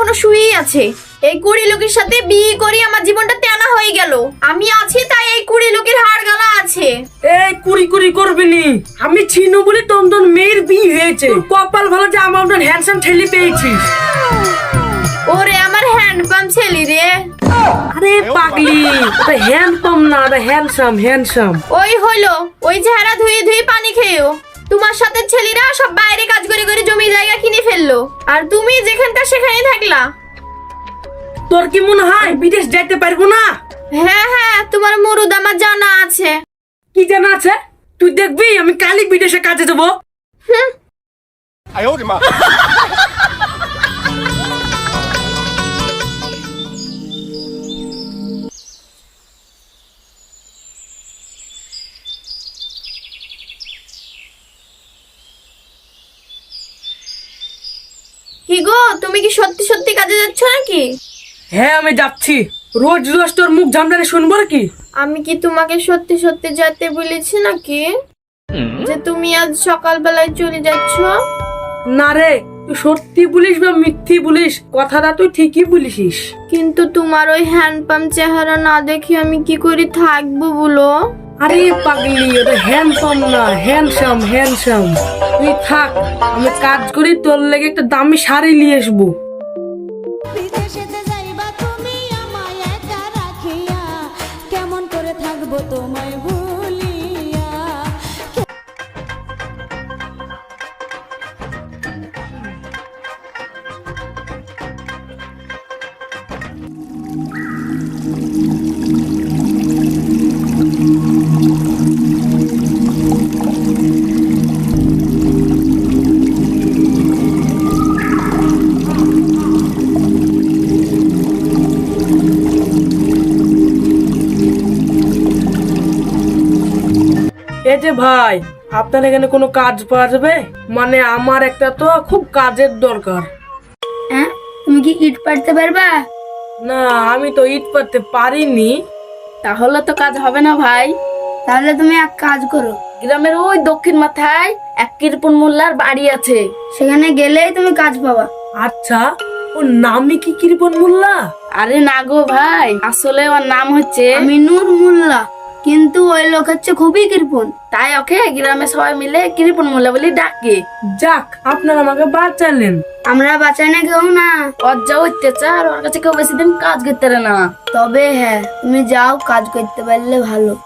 এখনও শুয়েই আছে। এই কুড়ি লোকের সাথে বিয়ে করে আমার জীবনটা তেনা হয়ে গেল। আমি আছি তাই এই কুড়ি লোকের হাড় গালা আছে। এই কুড়ি কুড়ি করবি নি। আমি চিনু বলে তোর মেয়ের বিয়ে হয়েছে। তোর কপাল ভালো যে আমার মতন হ্যান্ডসাম ঠেলি পেয়েছিস। ওরে আমার হ্যান্ড পাম্প ছেলে রে। আরে পাগলি ওটা হ্যান্ডসাম না ওটা হ্যান্ডসাম হ্যান্ডসাম ওই হলো ওই চেহারা ধুয়ে ধুয়ে পানি খেয়েও। তোমার সাথে ছেলেরা সব বাইরে কাজ করে করে জমি জায়গা কিনে ফেললো আর তুমি যেখানকার সেখানেই থাকলা তোর কি মনে হয় বিদেশ যাইতে পারবো না হ্যাঁ হ্যাঁ তোমার মরুদ আমার জানা আছে কি জানা আছে তুই দেখবি আমি কালি বিদেশে কাজে দেবো 哎呦我的妈！ কি গো তুমি কি সত্যি সত্যি কাজে যাচ্ছ নাকি? হ্যাঁ আমি যাচ্ছি। রোজ রোজ তোর মুখ ঝামটারে শুনব কি আমি কি তোমাকে সত্যি সত্যি যেতে বলেছি নাকি? যে তুমি আজ সকালবেলায় চলে যাচ্ছ? না রে তুই সত্যি বলিস বা মিথ্যি বলিস? কথাটা তুই ঠিকই বলিসিস। কিন্তু তোমার ওই হ্যান্ডপাম্প চেহারা না দেখে আমি কি করে থাকব বলো? আরে পাগলি ওটা হ্যান্ডসাম না হ্যান্ডসাম হ্যান্ডসাম তুই থাক, আমি কাজ করি, তোর লেগে একটা দামি শাড়ি নিয়ে আসব। এ যে ভাই আপনার এখানে কোনো কাজ পাওয়া যাবে? মানে আমার একটা তো খুব কাজের দরকার। হ্যাঁ তুমি কি ইট পারতে পারবা? না আমি তো ইট পারতে পারিনি। তাহলে তো কাজ হবে না ভাই। তাহলে তুমি এক কাজ করো গ্রামের ওই দক্ষিণ মাথায় এক কৃপন মোল্লার বাড়ি আছে। সেখানে গেলেই তুমি কাজ পাবা। আচ্ছা ওর নামই কি কৃপন মোল্লা? আরে না গো ভাই আসলে ওর নাম হচ্ছে মিনুর মোল্লা। কিন্তু ওই লোক হচ্ছে খুবই কৃপণ। তাই ওকে গ্রামে সবাই মিলে কৃপন মোলা বলে ডাকে। যাক আপনারা আমাকে বাঁচালেন। আমরা বাঁচাই না কেউ না। ওর যা অত্যাচার ওর কাছে কেউ বেশি দিন কাজ করতে পারে না। তবে হ্যাঁ তুমি যাও কাজ করতে পারলে ভালো “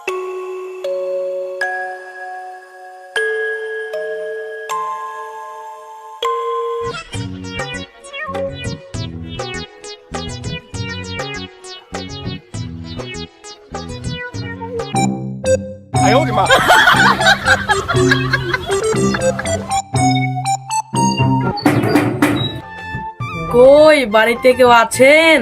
বাড়িতে কেউ আছেন?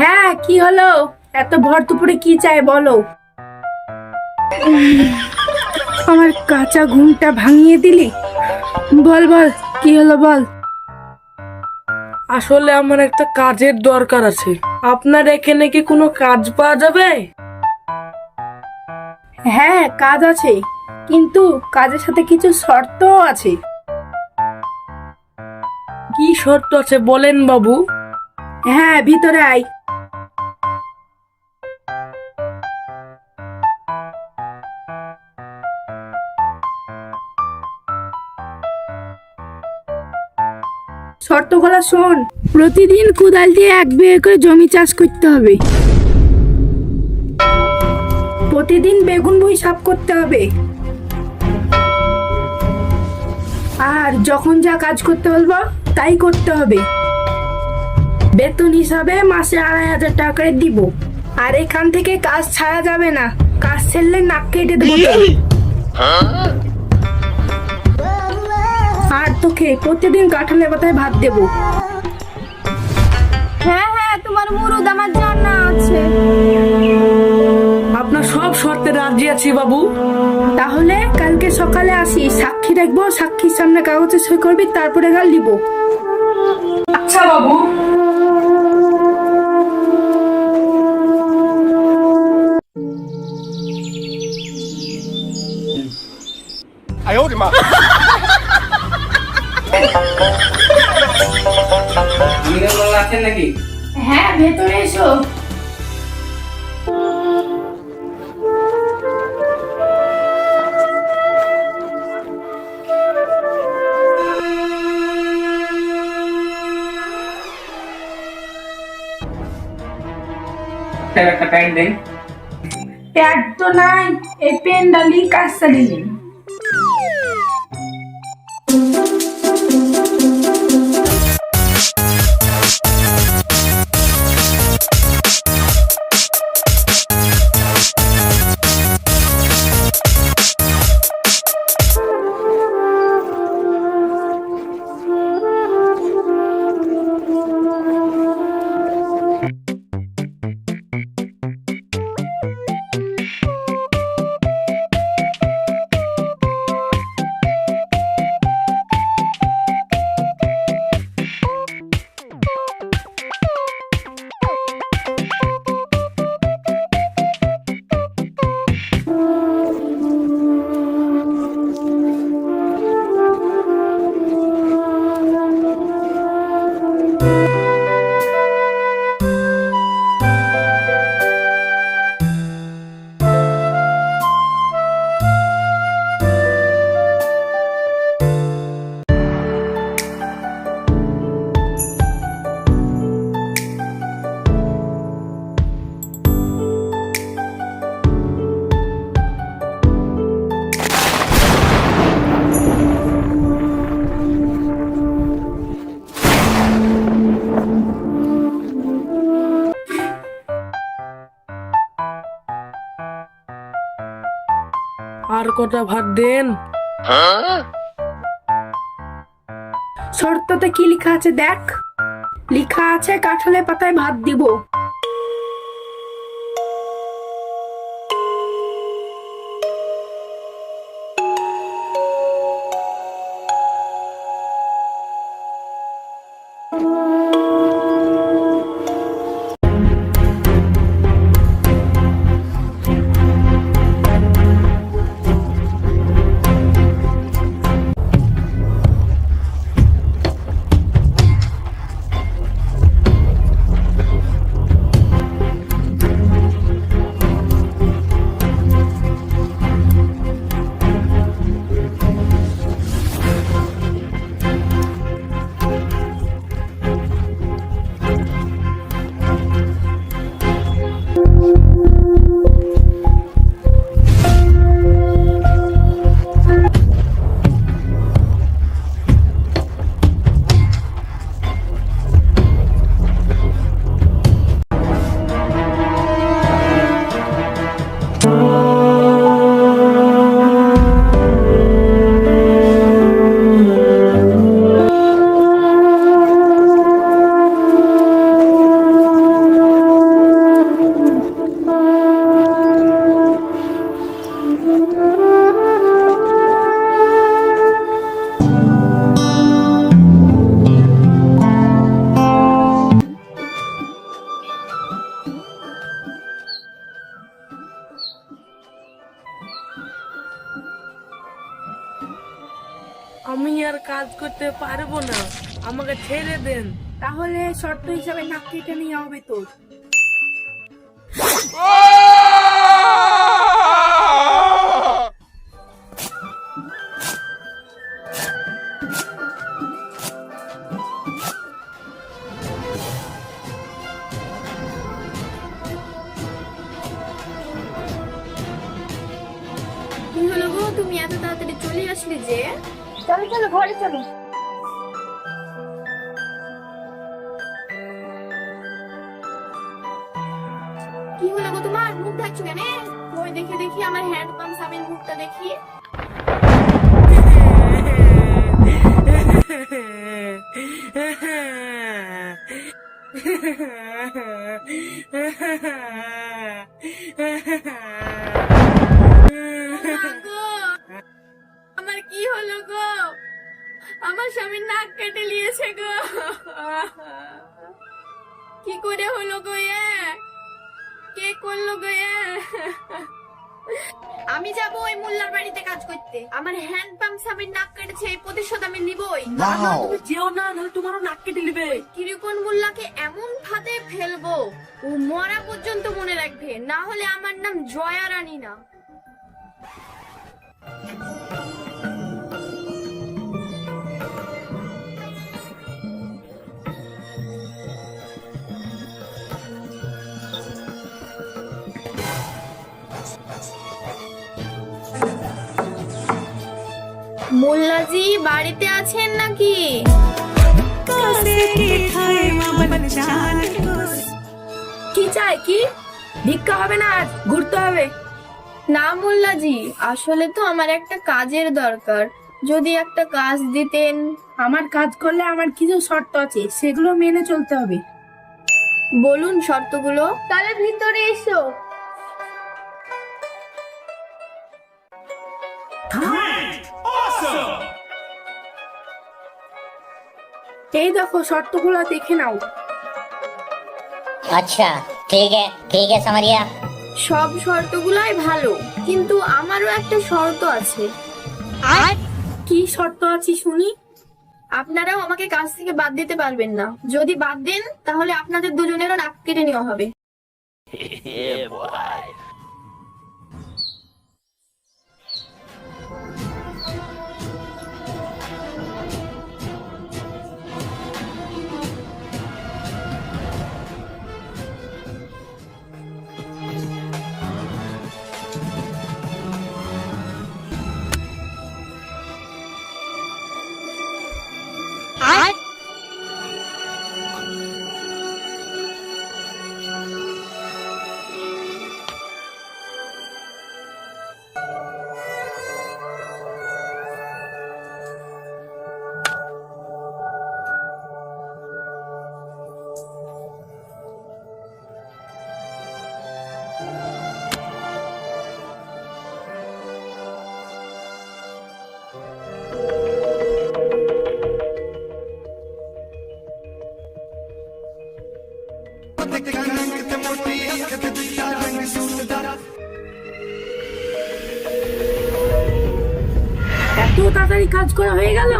হ্যাঁ কি হলো? এত ভর দুপুরে কি চাই বলো? আমার কাঁচা ঘুমটা ভাঙিয়ে দিলি? বল বল কি হলো বল? আসলে আমার একটা কাজের দরকার আছে। আপনার এখানে কি কোনো কাজ পাওয়া যাবে? হ্যাঁ কাজ আছে। কিন্তু কাজের সাথে কিছু শর্তও আছে। কি শর্ত আছে বলেন বাবু। হ্যাঁ ভিতরে আয়। শর্তগুলো শোন। প্রতিদিন কোদাল দিয়ে এক বিঘে করে জমি চাষ করতে হবে। প্রতিদিন বেগুন বই সাফ করতে হবে। আর যখন যা কাজ করতে বলব, তাই করতে হবে। বেতন হিসাবে মাসে আড়াই হাজার টাকা দিব। আর এখান থেকে কাজ ছাড়া যাবে না। কাজ ছেড়লে নাক কেটে দেবো আর তোকে প্রতিদিন কাঁঠালের পাতায় ভাত দেবো। হ্যাঁ হ্যাঁ তোমার মুরুদ আমার আছি বাবু। তাহলে কালকে সকালে আসি সাক্ষী দেখব সাক্ষীর সামনে কাগজে সই করবি তারপরে গাল দিব। আচ্ছা বাবু। আছেন নাকি? হ্যাঁ ভেতরে এসো। একটা প্যান্ট দেন প্যাড তো নাই এই পেন লিক আসছে চালিয়ে কটা ভাত দেন? শর্ততে কি লেখা আছে দেখ? লেখা আছে কাঁঠালের পাতায় ভাত দিব। করতে পারব না। আমাকে ছেড়ে দেন। তাহলে শর্ত হিসাবে নাক কেটে নিয়ে হবে তোর। তুমি এত তাড়াতাড়ি চলে আসলে যে? চলো চলো ঘরে চলো। কি হলো গো তোমার? মুখ ঢাকছো কেন? ওই দেখি দেখি আমার হ্যান্ড পাম্প স্বামীর মুখটা দেখি। গো, আমার কি হলো গো? আমার স্বামীর নাক কেটে নিয়েছে গো। কি করে হলো গো এ? কে করল গো এ? আমি যাব ওই মোল্লার বাড়িতে কাজ করতে। আমার হ্যান্ড পাম্প স্বামীর নাক কেটেছে এই প্রতিশোধ আমি নিবই। তুমি যেও না নাহলে তোমারও নাক কেটে নেবে। কিরিকন মোল্লাকে এমন ফাঁদে ফেলব? ও মরা পর্যন্ত মনে রাখবে না হলে আমার নাম জয়া রানী না। মোল্লাজি বাড়িতে আছেন নাকি? কি চাই কি ভিক্ষা হবে না আজ ঘুরতে হবে। না মোল্লাজি আসলে তো আমার একটা কাজের দরকার। যদি একটা কাজ দিতেন। আমার কাজ করলে আমার কিছু শর্ত আছে সেগুলো মেনে চলতে হবে। বলুন শর্তগুলো। তাহলে ভিতরে এসো। এই দেখো শর্তগুলো দেখে নাও। আচ্ছা ঠিক আছে ঠিক আছে সামারিয়া সব শর্তগুলাই ভালো কিন্তু আমারও একটা শর্ত আছে। আর? কি শর্ত আছে শুনি? আপনারাও আমাকে কাজ থেকে বাদ দিতে পারবেন না। যদি বাদ দেন তাহলে আপনাদের দুজনেরও নাক কেটে নেওয়া হবে। এত তাড়াতাড়ি কাজ করা হয়ে গেল?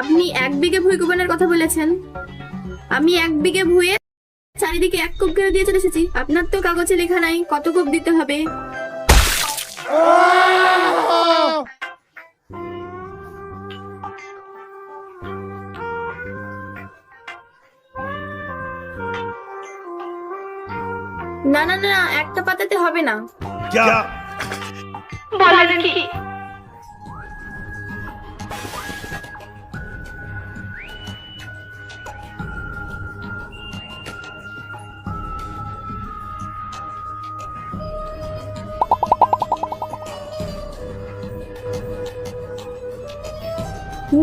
আপনি এক বিঘে ভূমিকম্পনের কথা বলেছেন। আমি এক বিঘে ভুঁয়ে চারিদিকে এক কূপ করে দিয়ে চলে এসেছি। আপনার তো কাগজে লেখা নাই কত কূপ দিতে হবে? না না না একটা পাতাতে হবে না। क्या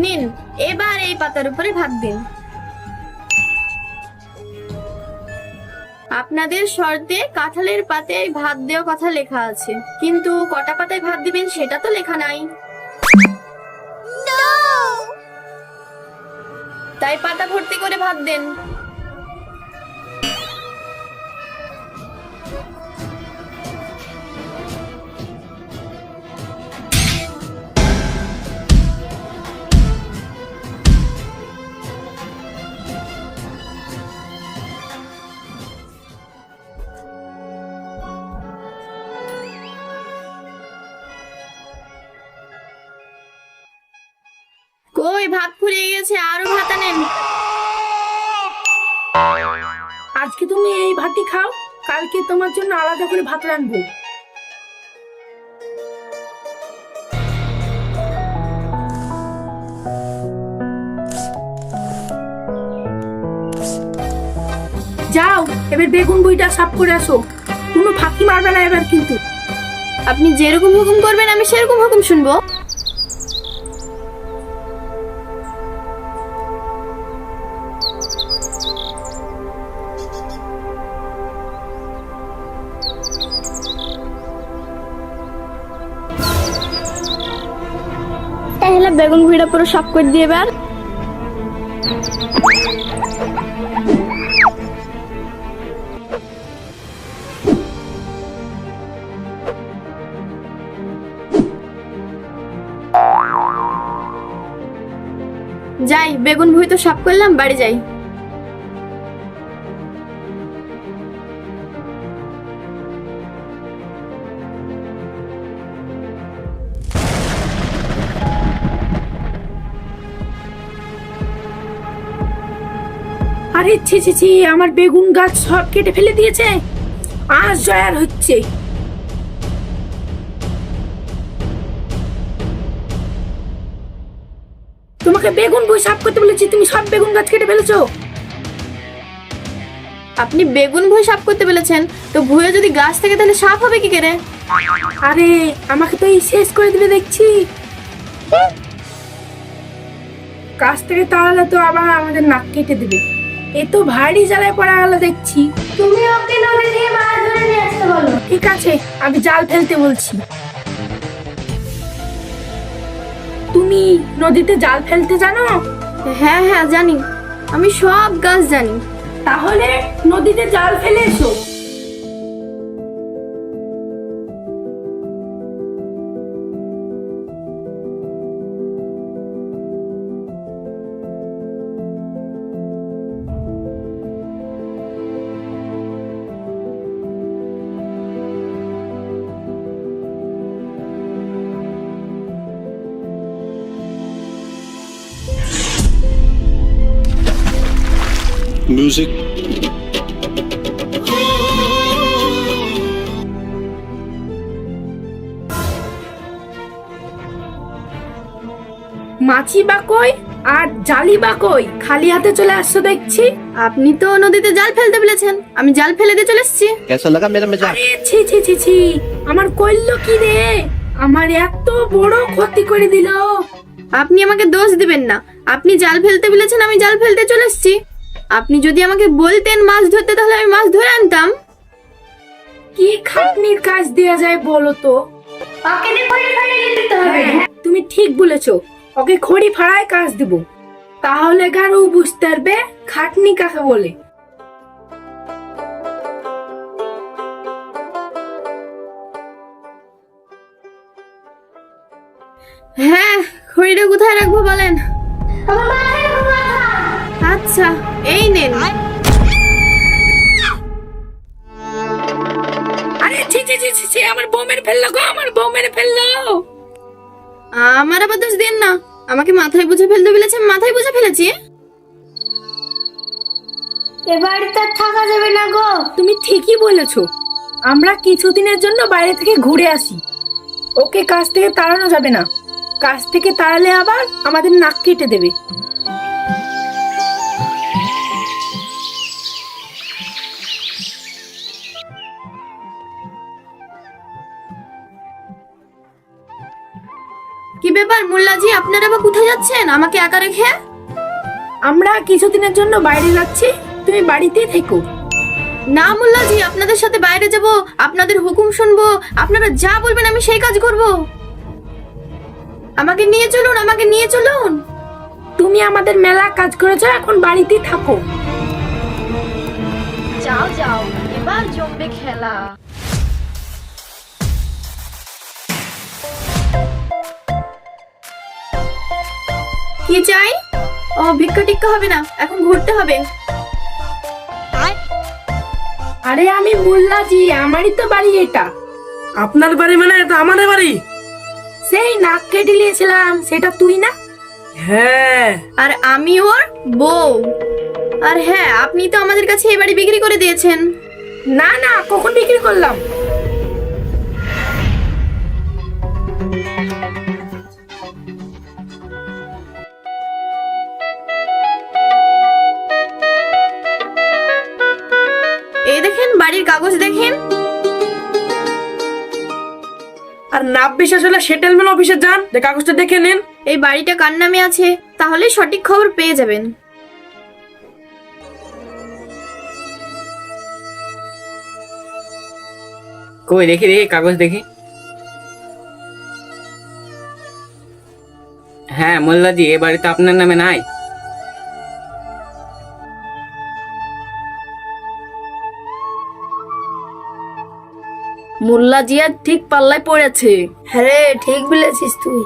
নিন এবার এই পাতার উপরে ভাত দিন। আপনাদের শর্তে কাঁঠালের পাতায় ভাত দেওয়ার কথা লেখা আছে কিন্তু কটা পাতায় ভাত দিবেন সেটা তো লেখা নাই। তাই পাতা ভর্তি করে ভাত দেন। ফুরিয়ে আরও ভাত আনেন আজকে তুমি এই ভাতই খাও কালকে তোমার জন্য আলাদা করে ভাত রাখব যাও এবার বেগুন বইটা সাফ করে আসো। কোনো ফাঁকি মারবে না এবার কিন্তু। আপনি যেরকম হুকুম করবেন আমি সেরকম হুকুম শুনব। এখন ঘুরে পুরো সাফ করে দিয়ে এবার। যাই, বেগুন ভুই তো সাফ করলাম, বাড়ি যাই। আরে ছি ছি ছি আমার বেগুন গাছ সব কেটে ফেলে দিয়েছে। আজ জয়ার হচ্ছে। তোমাকে বেগুন বই সাফ করতে বলেছি তুমি সব বেগুন গাছ কেটে ফেলেছো। আপনি বেগুন ভুই সাফ করতে বলেছেন তো ভুয়ে যদি গাছ থেকে তাহলে সাফ হবে কি করে? আরে আমাকে তো এই শেষ করে দিলে দেখছি। কাছ থেকে তাহলে তো আবার আমাদের নাক কেটে দিবে। এ তো ভারী জ্বালায় পড়া গেল দেখছি। তুমি ওকে নদী থেকে মাছ ধরে নিয়ে আসতে বলো। ঠিক আছে আমি জাল ফেলতে বলছি। তুমি নদীতে জাল ফেলতে জানো? হ্যাঁ হ্যাঁ জানি। আমি সব গাছ জানি। তাহলে নদীতে জাল ফেলে এসো music মাছি বা কই আর জালি বা কই খালি হাতে চলে আসছো দেখছি আপনি তো নদীতে জাল ফেলতে বলেছেন আমি জাল ফেলে দিয়ে চলে এসেছি कैसा लगा मेरा मजाक আরে ছি ছি ছি ছি আমার কইলো কি রে আমার এত বড় ক্ষতি করে দিল আপনি আমাকে দোষ দিবেন না আপনি জাল ফেলতে বলেছেন আমি জাল ফেলতে চলে এসেছি আপনি যদি আমাকে বলতেন মাছ ধরতে তাহলে আমি মাছ ধরে আনতাম। কি খাটনির কাজ দেয়া যায় বলো তো? দিতে হবে। তুমি ঠিক বলেছ। ওকে খড়ি ফাড়ায় কাজ দিব। তাহলে গারু বুঝতে পারবে খাটনি কাকে বলে। হ্যাঁ খড়িটা কোথায় রাখব বলেন? আচ্ছা এই নেন। আরে ছি ছি ছি ছি, ছি আমার বউ মেরে ফেলল গো আমার বউ মেরে ফেলল। আমার আবার দোষ দিন না। আমাকে মাথায় বুঝে ফেলতে বলেছেন মাথায় বুঝে ফেলেছি। এ বাড়িতে থাকা যাবে না গো। তুমি ঠিকই বলেছ। আমরা কিছুদিনের জন্য বাইরে থেকে ঘুরে আসি। ওকে কাজ থেকে তাড়ানো যাবে না। কাজ থেকে তাড়ালে আবার আমাদের নাক কেটে দেবে। মোল্লাজি আপনারা আবার কোথায় যাচ্ছেন? আমাকে একা রেখে? আমরা কিছুদিনের জন্য বাইরে যাচ্ছি। তুমি বাড়িতেই থেকো। না মোল্লাজি আপনাদের সাথে বাইরে যাব আপনাদের হুকুম শুনব আপনারা যা বলবেন আমি সেই কাজ করব। আমাকে নিয়ে চলুন আমাকে নিয়ে চলুন। তুমি আমাদের মেলা কাজ করেছ এখন বাড়িতেই থাকো। যাও যাও এবার জমবে খেলা। চাই? ও ভিক্ষা টিক্কা হবে না এখন ঘুরতে হবে। আরে আমি মোল্লাজি আমারই তো বাড়ি এটা। আপনার বাড়ি মানে এটা আমাদের বাড়ি? সেই নাক কেটে নিয়েছিলাম সেটা তুই না? হ্যাঁ। আর আমি ওর বউ। আর হ্যাঁ আপনি তো আমাদের কাছে এই বাড়ি বিক্রি করে দিয়েছেন। না না কখন বিক্রি করলাম? নাপ বিশ্বাস হলে সেটেলমেন্ট অফিসে যান যে কাগজটা দেখে নিন। এই বাড়িটা কার নামে আছে? তাহলে সঠিক খবর পেয়ে যাবেন। কই দেখি দেখি কাগজ দেখি। হ্যাঁ মোল্লাজি এ বাড়িতে আপনার নামে নাই? মোল্লা জিয়া ঠিক পাল্লায় পড়েছে। হ্যাঁ ঠিক বলেছিস তুই।